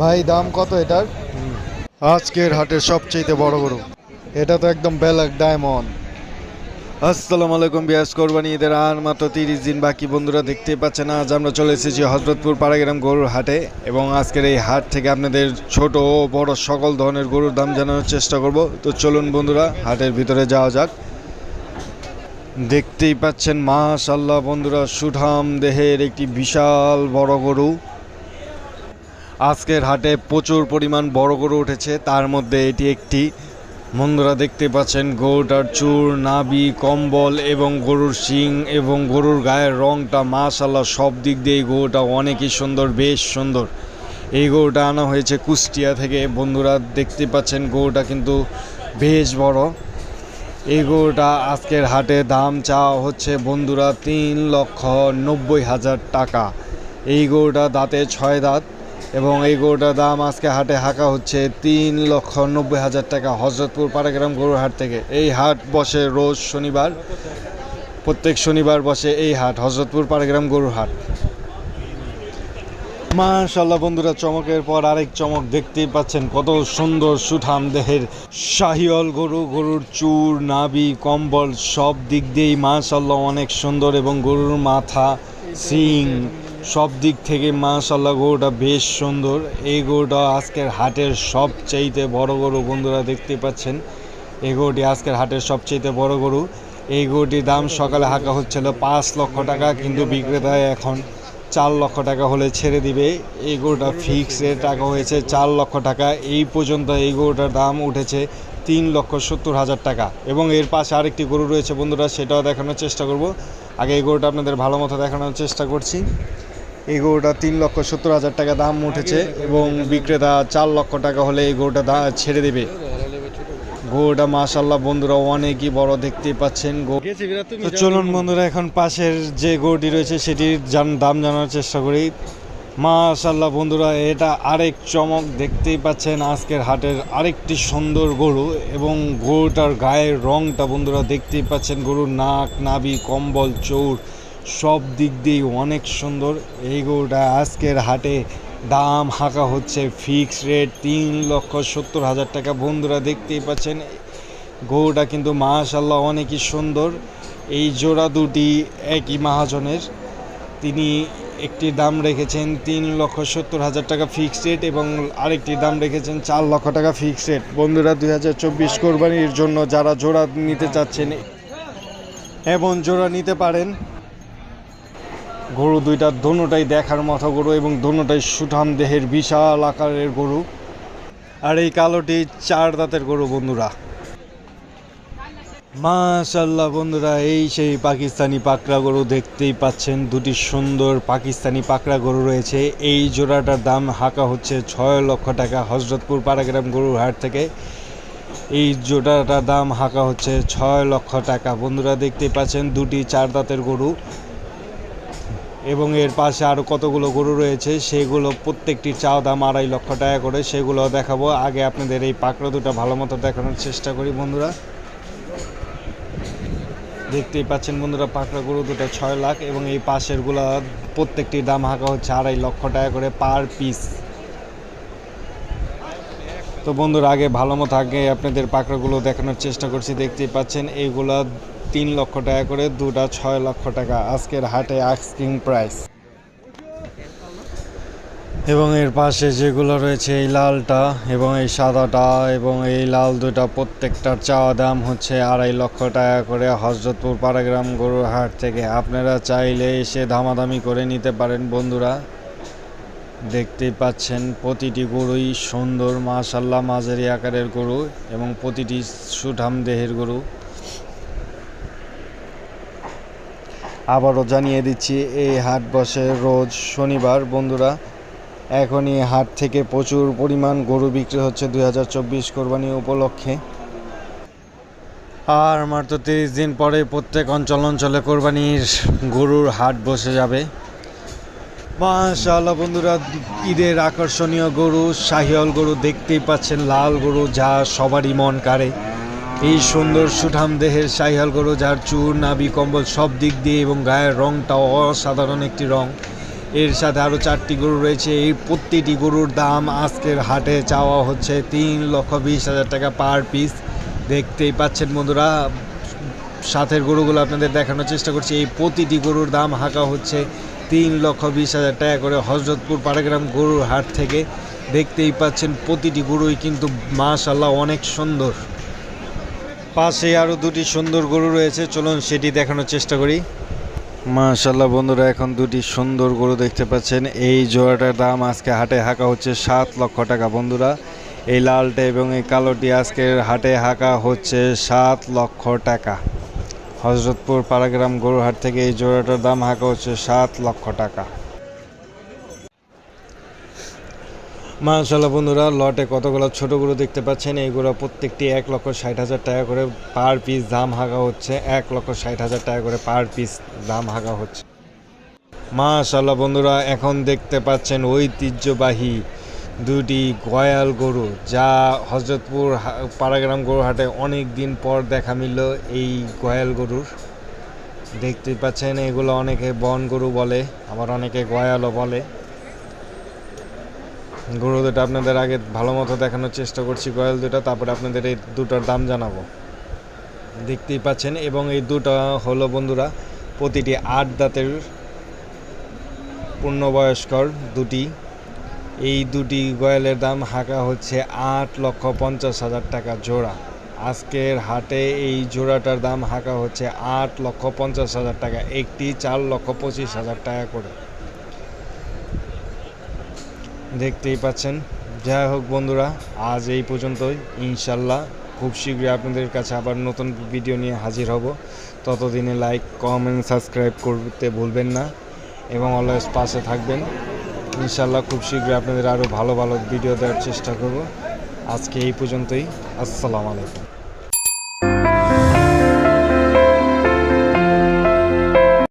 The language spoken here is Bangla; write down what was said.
ভাই দাম কত এটার? আজকের হাটের সবচেয়ে বড় গরু। এটা তো একদম ব্ল্যাক ডায়মন্ড। আসসালামু আলাইকুম বিয়াস কোরবানি ঈদের আর মাত্র তিরিশ দিন বাকি। বন্ধুরা দেখতেই পাচ্ছেন আজ আমরা চলে এসেছি হজরতপুর পাড়াগ্রাম গরুর হাটে এবং আজকের এই হাট থেকে আপনাদের ছোট ও বড় সকল ধরনের গরুর দাম জানানোর চেষ্টা করব। তো চলুন বন্ধুরা হাটের ভিতরে যাওয়া যাক। দেখতেই পাচ্ছেন মাশাল্লাহ বন্ধুরা সুঠাম দেহের একটি বিশাল বড় গরু। আজকের হাটে প্রচুর পরিমাণ বড় গরু উঠেছে। তার মধ্যে এটি একটি। বন্ধুরা দেখতে পাচ্ছেন গরুটার চুর নাবি কম্বল এবং গরুর শিং এবং গরুর গায়ের রংটা মাশাল্লাহ সব দিক দিয়ে গরুটা অনেকই সুন্দর, বেশ সুন্দর। এই গরুটা আনা হয়েছে কুষ্টিয়া থেকে। বন্ধুরা দেখতে পাচ্ছেন গরুটা কিন্তু বেশ বড়। এই গরুটা আজকের হাটে দাম চাওয়া হচ্ছে বন্ধুরা তিন লক্ষ নব্বই হাজার টাকা। এই গরুটা দাঁতে ছয় দাঁত। এবং এই গরুটার দাম আজকে হাটে হাঁকা হচ্ছে তিন লক্ষ নব্বই হাজার টাকা হজরতপুর পাড়াগ্রাম গরুর হাট থেকে। এই হাট বসে রোজ শনিবার, প্রত্যেক শনিবার বসে এই হাট, হজরতপুর পাড়াগ্রাম গরুর হাট। মাশাল্লাহ বন্ধুরা, চমকের পর আরেক চমক দেখতেই পাচ্ছেন, কত সুন্দর সুঠাম দেহের শাহিওল গরু, গরুর চুর নাবি কম্বল সব দিক দিয়েই মাশাল্লাহ অনেক সুন্দর এবং গরুর মাথা, সিং সব দিক থেকে মাশাল্লাহ গরুটা বেশ সুন্দর। এই গরুটা আজকের হাটের সবচাইতে বড় গরু বন্ধুরা দেখতে পাচ্ছেন। এই গরুটি আজকের হাটের সবচাইতে বড় গরু। এই গরুটির দাম সকালে হাঁকা হচ্ছিল পাঁচ লক্ষ টাকা, কিন্তু বিক্রেতায় এখন চার লক্ষ টাকা হলে ছেড়ে দিবে। এই গরুটা ফিক্স রেট টাকা হয়েছে চার লক্ষ টাকা। এই পর্যন্ত এই গরুটার দাম উঠেছে তিন লক্ষ সত্তর হাজার টাকা। এবং এর পাশে আরেকটি গরু রয়েছে বন্ধুরা, সেটাও দেখানোর চেষ্টা করব। আগে এই গরুটা আপনাদের ভালো মতো দেখানোর চেষ্টা করছি। এই গরুটা তিন লক্ষ সত্তর হাজার টাকা দাম উঠেছে এবং বিক্রেতা চার লক্ষ টাকা হলে এই গরুটা ছেড়ে দেবে। গরুটা মাশাল্লাহ বন্ধুরা অনেকই বড় দেখতেই পাচ্ছেন চলুন বন্ধুরা এখন পাশের যে গরুটি রয়েছে সেটির জান দাম জানার চেষ্টা করি। মাশাল্লাহ বন্ধুরা এটা আরেক চমক দেখতেই পাচ্ছেন আজকের হাটের আরেকটি সুন্দর গরু এবং গরুটার গায়ের রংটা বন্ধুরা দেখতেই পাচ্ছেন গরুর নাক নাভি কম্বল চৌর। সব দিক দিয়েই অনেক সুন্দর। এই গরুটা আজকের হাটে দাম হাঁকা হচ্ছে ফিক্স রেট তিন লক্ষ সত্তর হাজার টাকা। বন্ধুরা দেখতেই পাচ্ছেন, গরুটা কিন্তু মাশাল্লাহ অনেকই সুন্দর। এই জোড়া দুটি একই মহাজনের। তিনি একটি দাম রেখেছেন তিন লক্ষ সত্তর হাজার টাকা ফিক্সড রেট এবং আরেকটি দাম রেখেছেন চার লক্ষ টাকা ফিক্সড রেট বন্ধুরা, দুই হাজার চব্বিশ কোরবানির জন্য যারা জোড়া নিতে চাচ্ছেন এবং জোড়া নিতে পারেন। গরু দুইটা, দোনোটাই দেখার মতো গরু এবং দোনোটাই সুঠাম দেহের বিশাল আকারের গরু। আর এই কালোটি চার দাঁতের গরু, বন্ধুরা। মাশাল্লাহ বন্ধুরা, এই সেই পাকিস্তানি পাকড়া গরু দেখতেই পাচ্ছেন, দুটি সুন্দর পাকিস্তানি পাকড়া গরু রয়েছে। এই জোড়াটার দাম হাঁকা হচ্ছে ছয় লক্ষ টাকা হজরতপুর পাড়াগ্রাম গরুর হাট থেকে। এই জোড়াটার দাম হাঁকা হচ্ছে ছয় লক্ষ টাকা। বন্ধুরা, দেখতেই পাচ্ছেন, দুটি চার দাঁতের গরু। এবং এর পাশে আরও কতগুলো গরু রয়েছে, সেগুলো প্রত্যেকটির চাও দাম আড়াই লক্ষ টাকা করে, সেগুলো দেখাবো। আগে আপনাদের এই পাকড়া দুটো ভালো মতো দেখানোর চেষ্টা করি বন্ধুরা। দেখতেই পাচ্ছেন বন্ধুরা, পাকড়া গরু দুটো ছয় লাখ এবং এই পাশেরগুলো প্রত্যেকটির দাম হাঁকা হচ্ছে আড়াই লক্ষ টাকা করে পার পিস। তো বন্ধুরা, আগে ভালো মতো আগে আপনাদের পাকড়াগুলো দেখানোর চেষ্টা করছি, দেখতেই পাচ্ছেন, এইগুলা তিন লক্ষ টাকা করে, দুটা ছয় লক্ষ টাকা আজকের হাটে আস্কিং প্রাইস এবং এর পাশে যেগুলো রয়েছে, এই লালটা এবং এই সাদাটা এবং এই লাল দুটা প্রত্যেকটার চাওয়া দাম হচ্ছে আড়াই লক্ষ টাকা করে হজরতপুর পাড়াগ্রাম গরুর হাট থেকে। আপনারা চাইলে এসে দামাদামি করে নিতে পারেন বন্ধুরা। দেখতেই পাচ্ছেন প্রতিটি গরুই সুন্দর মাশাল্লাহ মাঝারি আকারের গরু এবং প্রতিটি সুঠাম দেহের গরু। আবারও জানিয়ে দিচ্ছি, এই হাট বসে রোজ শনিবার। বন্ধুরা, এখনই হাট থেকে প্রচুর পরিমাণ গরু বিক্রি হচ্ছে দুই হাজার চব্বিশ কোরবানি উপলক্ষে। আর মাত্র তিরিশ দিন পরে প্রত্যেক অঞ্চল অঞ্চলে কোরবানির গরুর হাট বসে যাবে। মাশাআল্লাহ বন্ধুরা, ঈদের আকর্ষণীয় গরু শাহিয়াল গরু দেখতেই পাচ্ছেন, লাল গরু যা সবারই মন কাড়ে। এই সুন্দর সুঠাম দেহের সাইহাল গরু, যার চুর নাবি কম্বল সব দিক দিয়ে এবং গায়ের রংটাও অসাধারণ একটি রং। এর সাথে আরও চারটি গরু রয়েছে। এই প্রতিটি গরুর দাম আজকের হাটে চাওয়া হচ্ছে তিন লক্ষ বিশ হাজার টাকা পার পিস। দেখতেই পাচ্ছেন বন্ধুরা, সাথের গরুগুলো আপনাদের দেখানোর চেষ্টা করছি। এই প্রতিটি গরুর দাম হাঁকা হচ্ছে তিন লক্ষ বিশ হাজার টাকা করে হজরতপুর পাড়াগ্রাম গরুর হাট থেকে। দেখতেই পাচ্ছেন প্রতিটি গরুই কিন্তু মাশাল্লাহ অনেক সুন্দর। পাশে আরও দুটি সুন্দর গরু রয়েছে, চলুন সেটি দেখানোর চেষ্টা করি। মাশাল্লাহ বন্ধুরা, এখন দুটি সুন্দর গরু দেখতে পাচ্ছেন। এই জোড়াটার দাম আজকে হাটে হাঁকা হচ্ছে সাত লক্ষ টাকা বন্ধুরা। এই লালটা এবং এই কালোটি আজকের হাটে হাঁকা হচ্ছে সাত লক্ষ টাকা। হজরতপুর পাড়াগ্রাম গরুহাট থেকে এই জোড়াটার দাম হাঁকা হচ্ছে সাত লক্ষ টাকা। মাশাল্লাহ বন্ধুরা, লটে কতগুলো ছোট গরু দেখতে পাচ্ছেন? এইগুলো প্রত্যেকটি এক লক্ষ ষাট হাজার টাকা করে পার পিস দাম হাঁকা হচ্ছে। এক লক্ষ ষাট হাজার টাকা করে পার পিস দাম হাঁকা হচ্ছে। মাশাল্লাহ বন্ধুরা, এখন দেখতে পাচ্ছেন ঐতিহ্যবাহী দুটি গয়াল গরু, যা হজরতপুর পাড়াগ্রাম গরু হাটে অনেক দিন পর দেখা মিলল এই গয়াল গরুর। দেখতে পাচ্ছেন এগুলো অনেকে বন গরু বলে, আবার অনেকে গয়ালও বলে। গরু দুটো আপনাদের আগে ভালো মতো দেখানোর চেষ্টা করছি গয়াল দুটো তারপরে আপনাদের এই দুটোর দাম জানাব। দেখতেই পাচ্ছেন, এবং এই দুটো হলো বন্ধুরা, প্রতিটি আট দাঁতের পূর্ণবয়স্কর দুটি। এই দুটি গয়ালের দাম হাঁকা হচ্ছে আট লক্ষ পঞ্চাশ হাজার টাকা জোড়া। আজকের হাটে এই জোড়াটার দাম হাঁকা হচ্ছে আট লক্ষ পঞ্চাশ হাজার টাকা, একটি চার লক্ষ পঁচিশ হাজার টাকা করে। দেখতেই পাচ্ছেন। যাই হোক বন্ধুরা, আজ এই পর্যন্তই। ইনশাল্লাহ খুব শীঘ্রই আপনাদের কাছে আবার নতুন ভিডিও নিয়ে হাজির হব। ততদিনে লাইক কমেন্ট সাবস্ক্রাইব করতে ভুলবেন না এবং অলওয়েজ পাশে থাকবেন। ইনশাল্লাহ খুব শীঘ্রই আপনাদের আরও ভালো ভালো ভিডিও দেওয়ার চেষ্টা করব। আজকে এই পর্যন্তই। আসসালামু আলাইকুম।